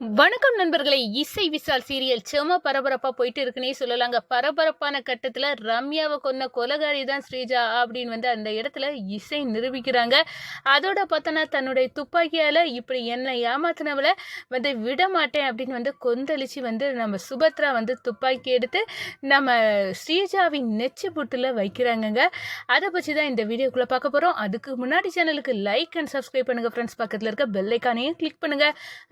வணக்கம் நண்பர்களே. இசை விசால் சீரியல் செம பரபரப்பா போயிட்டு இருக்குன்னே சொல்லலாங்க. பரபரப்பான கட்டத்துல ரம்யாவை கொன்ன கொலகாரி தான் ஸ்ரீஜா அப்படின்னு வந்து அந்த இடத்துல இசை நிரூபிக்கிறாங்க. அதோட பார்த்தோன்னா தன்னுடைய துப்பாக்கியால இப்படி என்னை ஏமாத்தினவளை வந்து விட மாட்டேன் அப்படின்னு வந்து கொந்தளிச்சு வந்து நம்ம சுபத்ரா வந்து துப்பாக்கி எடுத்து நம்ம ஸ்ரீஜாவின் நெச்சு புட்டுல வைக்கிறாங்கங்க. அதை பற்றி தான் இந்த வீடியோக்குள்ள பார்க்க போறோம். அதுக்கு முன்னாடி சேனலுக்கு லைக் அண்ட் சப்ஸ்கிரைப் பண்ணுங்க ஃப்ரெண்ட்ஸ் பக்கத்தில் இருக்க பெல்லைக்கானையும் கிளிக் பண்ணுங்க.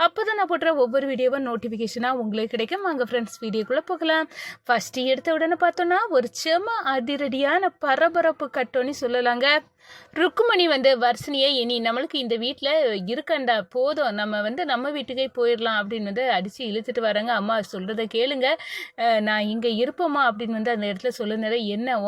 அப்போதான் நான் போடுற ஒவ்வொரு வீடியோவும் நோட்டிஃபிகேஷனாக உங்களுக்கு கிடைக்கும். வாங்க ஃப்ரெண்ட்ஸ் வீடியோக்குள்ளே போகலாம். ஃபஸ்ட்டு எடுத்த உடனே பார்த்தோன்னா ஒரு செம அதிரடியான பரபரப்பு கட்டோன்னு சொல்லலாங்க. ருக்குமணி வந்து வர்ஷினியை இனி நம்மளுக்கு இந்த வீட்டில் இருக்கண்டா போதும் நம்ம வந்து நம்ம வீட்டுக்கே போயிடலாம் அப்படின்னு வந்து அடித்து இழுத்துட்டு வராங்க. அம்மா சொல்கிறத கேளுங்க. நான் இங்கே இருப்போமா அப்படின்னு வந்து அந்த இடத்துல சொல்லுனாரு என்ன?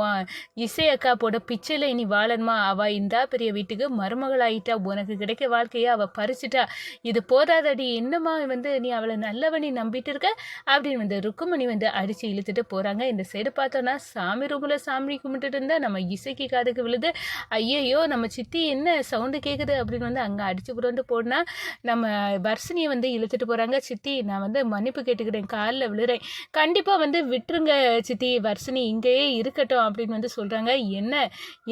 இசை அக்கா போட பிச்சையில் இனி வாழணுமா? அவள் இந்தா பெரிய வீட்டுக்கு மருமகளாயிட்டா. உனக்கு கிடைக்க வாழ்க்கையை அவள் பறிச்சிட்டா. இது போதாதடி. என்னம்மா வந்து நீ அவளை நல்லவனி நம்பிட்டு இருக்க? அப்படின்னு வந்து ருக்குமணி வந்து அடித்து இழுத்துட்டு போகிறாங்க இந்த சைடு பார்த்தோன்னா சாமி ரூமில் சாமி கும்பிட்டுட்டு இருந்தால் நம்ம இசைக்கு காதுக்கு விழுது. ஐயையோ நம்ம சித்தி என்ன சவுண்டு கேட்குது அப்படின்னு வந்து அங்கே அடிச்சு புரண்டு போனால் நம்ம வர்ஷினியை வந்து இழுத்துட்டு போகிறாங்க சித்தி நான் வந்து மன்னிப்பு கேட்டுக்கிறேன் காலில் விழுறேன். கண்டிப்பாக வந்து விட்டுருங்க சித்தி வர்ஷினி இங்கேயே இருக்கட்டும் அப்படின்னு வந்து சொல்கிறாங்க என்ன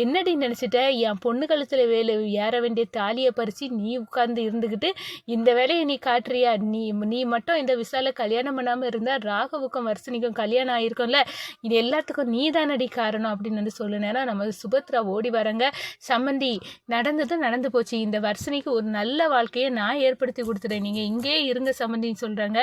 என்னடி நினச்சிட்ட? என் பொண்ணு கழுத்தில் வேலை ஏற வேண்டிய தாலியை பறித்து நீ உட்கார்ந்து இருந்துக்கிட்டு இந்த வேலையை நீ காட்டுறியா? நீ நீ மட்டும் இந்த விசால கல்யாணம் பண்ணாமல் இருந்தால் ராகவுக்கும் வர்ஷினிக்கும் கல்யாணம் ஆகிருக்கும்ல இது எல்லாத்துக்கும் நீ தானடி காரணம் அப்படின்னு வந்து சொல்லுனேன்னா நம்ம சுபத்ரா ஓடி வராங்க. சம்மந்தி நடந்தது நடந்து போச்சு. இந்த வர்ஷினிக்கு ஒரு நல்ல வாழ்க்கையை நான் ஏற்படுத்தி கொடுத்துட்டேன் நீங்கள் இங்கேயே இருங்க சம்மந்தின்னு சொல்கிறாங்க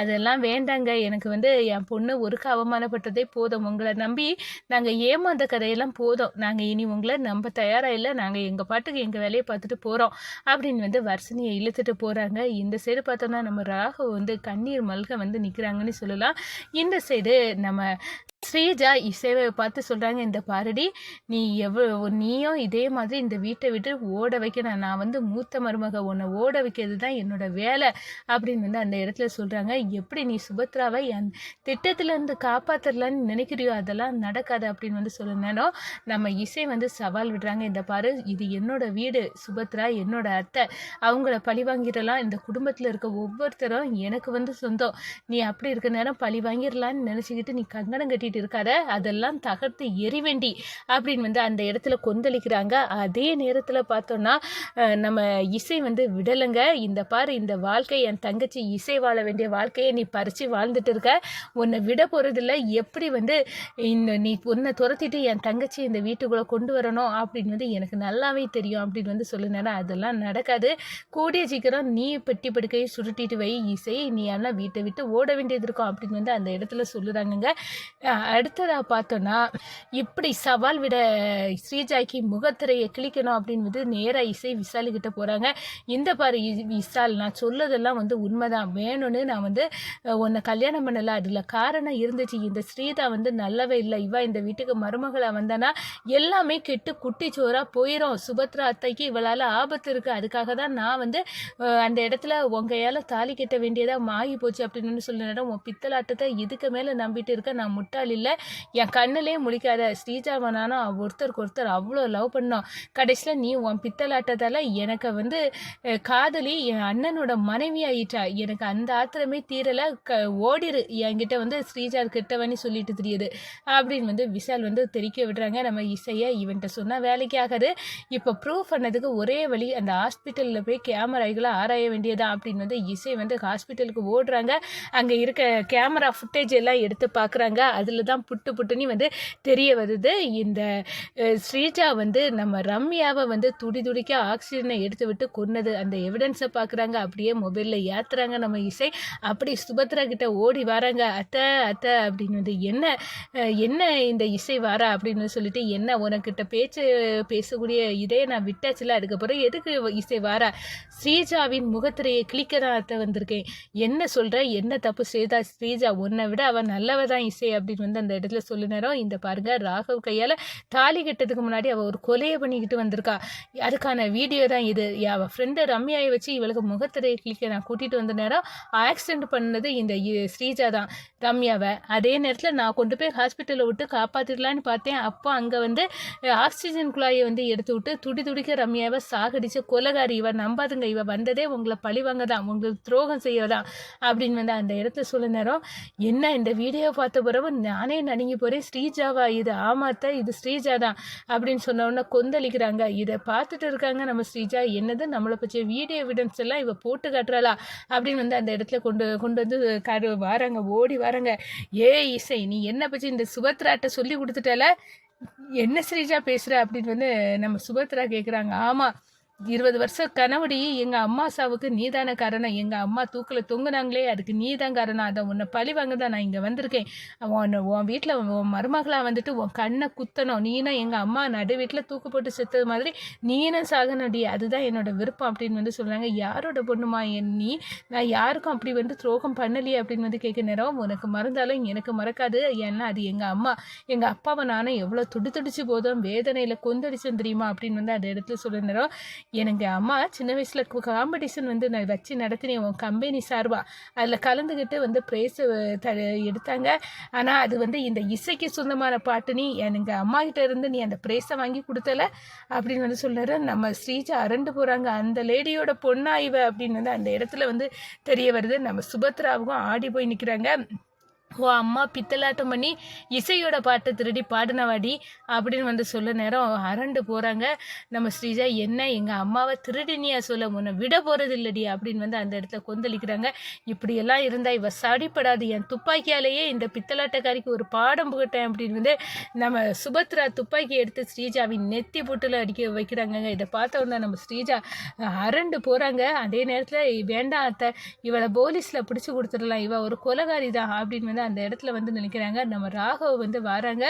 அதெல்லாம் வேண்டாங்க. எனக்கு வந்து என் பொண்ணு ஒருக்கு அவமானப்பட்டதே போதும். உங்களை நம்பி நாங்கள் ஏமாந்த கதையெல்லாம் போதும். நாங்கள் இனி உங்களை நம்ப தயாராக இல்லை. நாங்கள் எங்கள் பாட்டுக்கு எங்கள் வேலையை பார்த்துட்டு போகிறோம் அப்படின்னு வந்து வர்ஷினியை இழுத்துட்டு போகிறாங்க இந்த சைடு பார்த்தோம்னா நம்ம ராகு வந்து கண்ணீர் மல்க வந்து நிற்கிறாங்கன்னு சொல்லலாம். இந்த சைடு நம்ம ஸ்ரீஜா இசைவை பார்த்து சொல்கிறாங்க இந்த பாரடி நீ எவ்வளோ நீயும் இதே மாதிரி இந்த வீட்டை விட்டு ஓட வைக்கணும். நான் வந்து மூத்த மருமக உன்னை ஓட வைக்கிறது தான் என்னோட வேலை அப்படின்னு வந்து அந்த இடத்துல சொல்கிறாங்க எப்படி நீ சுபத்ராவை என் திட்டத்திலேருந்து காப்பாற்றலான்னு நினைக்கிறியோ அதெல்லாம் நடக்காது அப்படின்னு வந்து சொல்லணும் நம்ம இசை வந்து சவால் விடுறாங்க. இந்த பாரு இது என்னோட வீடு சுபத்ரா என்னோட அத்தை. அவங்கள பழி வாங்கிடலாம். இந்த குடும்பத்தில் இருக்க ஒவ்வொருத்தரும் எனக்கு வந்து சொந்தம். நீ அப்படி இருக்க நேரம் பழி வாங்கிடலான்னு நினச்சிக்கிட்டு நீ கங்கணம் கட்டிட்டு இருக்காத அதெல்லாம் தகர்த்து எரிவேண்டி அப்படின்னு வந்து அந்த இடத்துல கொந்தளிக்கிறாங்க. அதே நேரத்தில் பார்த்தோன்னா நம்ம இசை வந்து விடலைங்க. இந்த பாரு இந்த வாழ்க்கை என் தங்கச்சி இசை வாழ வேண்டிய வாழ்க்கையை நீ பறித்து வாழ்ந்துட்டு இருக்க. உன்னை விட போகிறதில்ல எப்படி வந்து இந்த நீ உன்னை துரத்திட்டு என் தங்கச்சி இந்த வீட்டுக்குள்ளே கொண்டு வரணும் அப்படின்னு வந்து எனக்கு நல்லாவே தெரியும் அப்படின்னு வந்து சொல்லுனேன்னா அதெல்லாம் நடக்காது. கூடிய சீக்கிரம் நீ பெட்டி படுக்கையை சுருட்டிட்டு வை. இசை நீ எல்லாம் வீட்டை விட்டு ஓட வேண்டியது இருக்கும் அப்படின்னு வந்து அந்த இடத்துல சொல்லுறாங்கங்க. அடுத்ததாக பார்த்தோன்னா இப்படி சவால் விட ஸ்ரீஜாய்க்கு முகத்திரையை கிழிக்கணும் அப்படின்னு வந்து நேராக இசை விசாலுக்கிட்ட போகிறாங்க இந்த பாரு விசால் நான் சொல்லதெல்லாம் வந்து உண்மைதான். வேணும்னு நான் வந்து உன்னை கல்யாணம் பண்ணல. அதில் காரணம் இருந்துச்சு. இந்த ஸ்ரீதா வந்து நல்லவே இல்லை. இவா இந்த வீட்டுக்கு மருமகளாக வந்தானா எல்லாமே கெட்டு குட்டிச்சோராக போயிடும் சுபத்ரா அத்தைக்கு இவளால் ஆபத்து இருக்குது அதுக்காக தான் நான் வந்து அந்த இடத்துல உங்கையால் தாலி கட்ட வேண்டியதாக மாகி போச்சு அப்படின்னு சொல்லினா உன் பித்தலாட்டத்தை இதுக்கு மேலே நம்பிட்டு இருக்க? நான் முட்டாள் இல்லை. என் கண்ணிலே முழிக்காத. ஸ்ரீஜாவனானா ஒருத்தருக்கு ஒருத்தர் அவ்வளோ லவ் பண்ணோம் கடைசியில் நீ உன் பித்தலாட்டத்தால் எனக்கு வந்து காதலி என் அண்ணனோட மனைவி ஆயிட்டா. எனக்கு அந்த ஆத்திரமே தீரலை. க ஓடிரு. என்கிட்ட வந்து ஸ்ரீஜா கிட்டவன்னு சொல்லிட்டு தெரியுது. அப்படின்னு வந்து விஷால் வந்து தெரிக்க விடுறாங்க. நம்ம இசையை இவன்கிட்ட சொன்னால் வேலைக்கு ஆகாது. இப்போ ப்ரூவ் பண்ணதுக்கு ஒரே வழி அந்த ஹாஸ்பிட்டலில் போய் கேமராய்களை ஆராய வேண்டியதா அப்படின்னு வந்து இசை வந்து ஹாஸ்பிட்டலுக்கு ஓடுறாங்க. அங்கே இருக்க கேமரா ஃபுட்டேஜ் எல்லாம் எடுத்து பார்க்குறாங்க அதில் தான் புட்டு புட்டுன்னு வந்து தெரிய வருது. இந்த ஸ்ரீஜா வந்து நம்ம ரம்யாவை வந்து துடி துடிக்க ஆக்சிஜனை எடுத்து விட்டு கொன்னது. அந்த எவிடன்ஸை பார்க்குறாங்க. அப்படியே மொபைலில் ஏற்றுறாங்க நம்ம இசை. அப்படி சுபத்ரா கிட்ட ஓடி வராங்க. அத்தை அத்தை அப்படின்னு வந்து என்ன என்ன இந்த இசை வாரா? அப்படின்னு சொல்லிட்டு என்ன உனக்கிட்ட பேச்சு பேசக்கூடிய இதே நான் விட்டாச்சுல அதுக்கப்புறம் எதுக்கு இசை வாரா? ஸ்ரீஜாவின் முகத்திரையை கிளிக்க தான் அத்தை வந்திருக்கேன். என்ன சொல்கிற என்ன தப்பு ஸ்ரீஜா ஸ்ரீஜா? உன்னை விட அவன் நல்லவ தான் இசை அப்படின்னு வந்து அந்த இடத்துல சொல்லினாரோ நேரம் இந்த பாருங்க ராகவ் கையால் தாலி கட்டதுக்கு முன்னாடி அவள் ஒரு கொலையை பண்ணிக்கிட்டு வந்திருக்கா. அதுக்கான வீடியோ தான் இது. அவள் ஃப்ரெண்டு ரம்யாவை வச்சு இவளுக்கு முகத்திரையை கிளிக்க நான் கூட்டிகிட்டு வந்த நேரம் ஆக்சிடென்ட் பண்ணது இந்த இ- ஸ்ரீஜா தான் ரம்யாவை. அதே நேரத்தில் நான் கொண்டு போய் ஹாஸ்பிட்டலில் விட்டு காப்பாற்றிடலான்னு பார்த்தேன். அப்போ அங்கே வந்து ஆக்சிஜன் குழாயை வந்து எடுத்து விட்டு துடி துடிக்க ரம்யாவை சாகடிச்ச கொலகாரி இவ நம்பாதுங்க. இவ வந்ததே உங்களை பழிவாங்க தான் உங்களுக்கு துரோகம் செய்ய தான் அப்படின்னு வந்து அந்த இடத்துல சொல்ல நேரம் என்ன இந்த வீடியோ பார்த்த பிறகு நானே நடுங்கி போகிறேன் ஸ்ரீஜாவா இது? ஆமாத்த இது ஸ்ரீஜா தான் அப்படின்னு சொன்ன கொந்தளிக்கிறாங்க. இதை பார்த்துட்டு இருக்காங்க நம்ம ஸ்ரீஜா. என்னது? நம்மளை பற்றிய வீடியோ எவிடன்ஸ் எல்லாம் இவ போட்டு காட்டுறாளா? அப்படின்னு வந்து அந்த இடத்துல கொண்டு கொண்டு வந்து கரு வராங்க ஓடி வராங்க. ஏ இசை நீ என்ன பற்றி இந்த சுபத்ராட்ட சொல்லி கொடுத்துட்டால? என்ன ஸ்ரீஜா பேசுகிற அப்படின்னு வந்து நம்ம சுபத்ரா கேட்குறாங்க ஆமாம் இருபது வருஷம் கனவடி எங்கள் அம்மா சாவுக்கு நீதான காரணம். எங்கள் அம்மா தூக்கில் தொங்குனாங்களே அதுக்கு நீ தான் காரணம். அதை உன்னை பழி வாங்க தான் நான் இங்கே வந்திருக்கேன். உன்னை உன் வீட்டில் உன் மருமகளாக வந்துட்டு உன் கண்ணை குத்தணும். நீனும் எங்கள் அம்மா நடு வீட்டில் தூக்கு போட்டு செத்தது மாதிரி நீனும் சாகனடி. அதுதான் என்னோட விருப்பம் அப்படின்னு வந்து சொல்கிறாங்க யாரோட பொண்ணுமா என் நீ? நான் யாருக்கும் அப்படி வந்து துரோகம் பண்ணலையே அப்படின்னு வந்து கேட்க நேரம் உனக்கு மறந்தாலும் எனக்கு மறக்காது. ஏன்னா அது எங்கள் அம்மா எங்கள் அப்பாவை நானும் எவ்வளோ துடி துடிச்சு போதும் வேதனையில் கொந்தடிச்சோம் தெரியுமா அப்படின்னு வந்து அந்த இடத்துல சொல்ல நேரம். எனக்கு அம்மா சின்ன வயசில் காம்படிஷன் வந்து நான் வச்சு நடத்தினேன் உன் கம்பெனி சார்பாக அதில் கலந்துக்கிட்டு வந்து ப்ரைஸ் த எடுத்தாங்க. ஆனால் அது வந்து இந்த இசைக்கு சொந்தமான பாட்டு. நீ எனக்கு அம்மா கிட்ட இருந்து நீ அந்த ப்ரைஸை வாங்கி கொடுத்தல அப்படின்னு வந்து சொல்கிறாரு நம்ம ஸ்ரீஜா அரண்டு போகிறாங்க அந்த லேடியோட பொண்ணா இவ அப்படின்னு வந்து அந்த இடத்துல வந்து தெரிய வருது. நம்ம சுபத்ராவுக்கும் ஆடி போய் நிற்கிறாங்க ஓ அம்மா பித்தலாட்டம் பண்ணி இசையோட பாட்டை திருடி பாடினவாடி அப்படின்னு வந்து சொல்ல நேரம் அரண்டு போகிறாங்க நம்ம ஸ்ரீஜா என்ன எங்கள் அம்மாவை திருடினியா சொல்ல? உன்னை விட போகிறது இல்லடி அப்படின்னு வந்து அந்த இடத்துல கொந்தளிக்கிறாங்க. இப்படியெல்லாம் இருந்தால் இவ சடிப்படாது. என் துப்பாக்கியாலேயே இந்த பித்தலாட்டக்காரிக்கு ஒரு பாடம் புகட்டேன் அப்படின்னு வந்து நம்ம சுபத்ரா துப்பாக்கி எடுத்து ஸ்ரீஜாவின் நெத்தி பொட்டில் அடிக்க வைக்கிறாங்கங்க. இதை பார்த்த உடனே நம்ம ஸ்ரீஜா அரண்டு போகிறாங்க அதே நேரத்தில் வேண்டாம் அத்தை. இவளை போலீஸில் பிடிச்சி கொடுத்துடலாம். இவள் ஒரு கொலகாரி தான் அப்படின்னு வந்து அந்த இடத்துல வந்து நினைக்கிறாங்க. நம்ம ராகவ் வந்து வராங்க.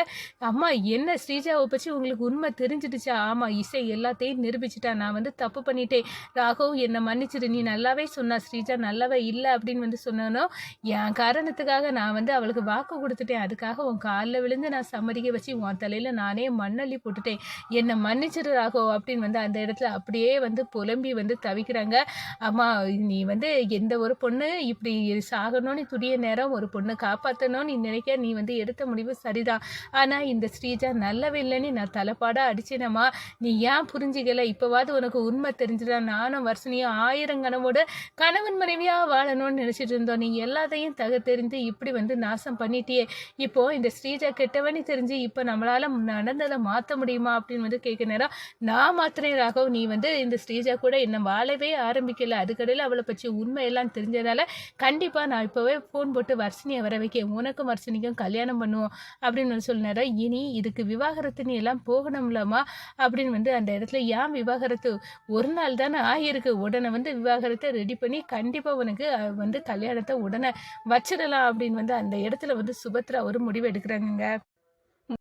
அம்மா என்ன ஸ்ரீஜாவை பற்றி உங்களுக்கு உண்மை தெரிஞ்சிடுச்சா? ஆமாம் இசை எல்லாத்தையும் நிரூபிச்சிட்டா. நான் வந்து தப்பு பண்ணிட்டேன். ராகவ் என்னை மன்னிச்சிடு. நீ நல்லாவே சொன்னா ஸ்ரீஜா நல்லாவே இல்லை அப்படின்னு வந்து சொன்னனோ என் காரணத்துக்காக நான் வந்து அவளுக்கு வாக்கு கொடுத்துட்டேன். அதுக்காக உன் காலில் விழுந்து நான் சம்மதிக்க வச்சு உன் தலையில் நானே மண்ணள்ளி போட்டுட்டேன். என்னை மன்னிச்சிடு ராகவ் அப்படின்னு வந்து அந்த இடத்துல அப்படியே வந்து புலம்பி வந்து தவிக்கிறாங்க. அம்மா நீ வந்து எந்த ஒரு பொண்ணு இப்படி சாகணும்னு துடிய நேரம் ஒரு பொண்ணை காப்பாற்றணும்னு நீ நினைக்க நீ வந்து எடுத்த முடிவு சரிதான் ஆனால் இந்த ஸ்ரீஜா நல்லவில்லைன்னு நான் தலைப்பாடாக அடிச்சினம்மா. நீ ஏன் புரிஞ்சிக்கல? இப்போவாது உனக்கு உண்மை தெரிஞ்சுதா? நானும் வருஷனையும் ஆயிரம் கனவோட கணவன் மனைவியாக வாழணும்னு நினச்சிட்டு இருந்தோம். நீ எல்லாத்தையும் தக தெரிந்து இப்படி வந்து நாசம் பண்ணிட்டியே. இப்போ இந்த ஸ்ரீஜா கெட்டவனி தெரிஞ்சு இப்போ நம்மளால் நடந்ததை மாற்ற முடியுமா அப்படின்னு வந்து கேட்க நேரம் நான் மாத்திரேன் ராகவ் நீ வந்து இந்த ஸ்ரீஜா கூட என்னை வாழவே ஆரம்பிக்கல. அதுக்கடையில் அவளை பற்றி உண்மை எல்லாம் தெரிஞ்சதால கண்டிப்பாக நான் இப்போவே ஃபோன் போட்டு வர்ஷினியை வரவே வைக்க உனக்கும் அர்ச்சனைக்கும் கல்யாணம் பண்ணுவோம் அப்படின்னு வந்து சொன்னாரா இனி இதுக்கு விவாகரத்து நீ எல்லாம் போகணும்லாமா அப்படின்னு வந்து அந்த இடத்துல ஏன் விவாகரத்து? ஒரு நாள் தானே ஆகியிருக்கு உடனே வந்து விவாகரத்தை ரெடி பண்ணி கண்டிப்பாக உனக்கு வந்து கல்யாணத்தை உடனே வச்சிடலாம் அப்படின்னு வந்து அந்த இடத்துல வந்து சுபத்ரா ஒரு முடிவு எடுக்கிறாங்கங்க.